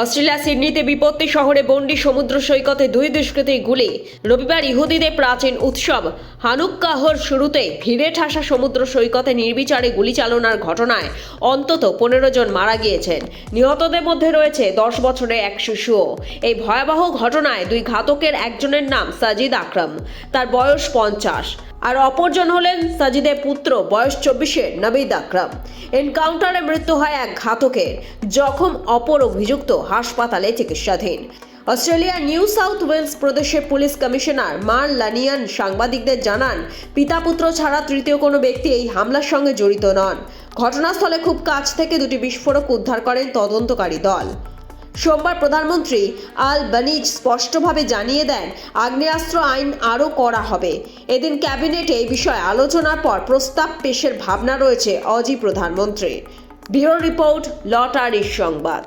Australia সিডনিতে বিপত্তি শহরে বন্ডি সমুদ্র সৈকতে দুই দুষ্কৃতী গুলি। রবিবার ইহুদিদের প্রাচীন উৎসব হানুক্কাহর শুরুতে ভিড়ে ঠাসা সমুদ্র সৈকতে নির্বিচারে গুলি চালনার ঘটনায় অন্তত পনেরো জন মারা গিয়েছেন। নিহতদের মধ্যে রয়েছে দশ বছরের এক শিশুও এই ভয়াবহ ঘটনায় দুই ঘাতকের একজনের নাম সাজিদ আকরাম। তার বয়স পঞ্চাশ। আর অপরজন হলেন সাজিদের পুত্র বয়স চব্বিশের নবিদ আকরাম। এনকাউন্টারে মৃত্যু হয় এক ঘাতকের। জখম অপর অভিযুক্ত হাসপাতালে চিকিৎসাধীন। অস্ট্রেলিয়ার নিউ সাউথ ওয়েলস প্রদেশের পুলিশ কমিশনার মার লানিয়ান সাংবাদিকদের জানান পিতা পুত্র ছাড়া তৃতীয় কোনো ব্যক্তি এই হামলার সঙ্গে জড়িত নন। ঘটনাস্থলে খুব কাছ থেকে দুটি বিস্ফোরক উদ্ধার করেন তদন্তকারী দল। সোমবার প্রধানমন্ত্রী আল বানিজ স্পষ্টভাবে জানিয়ে দেন, আগ্নেয়াস্ত্র আইন আরও করা হবে। এদিন ক্যাবিনেটে এই বিষয়ে আলোচনার পর প্রস্তাব পেশের ভাবনা রয়েছে, অজি প্রধানমন্ত্রী ব্যুরো রিপোর্ট, লটারির সংবাদ।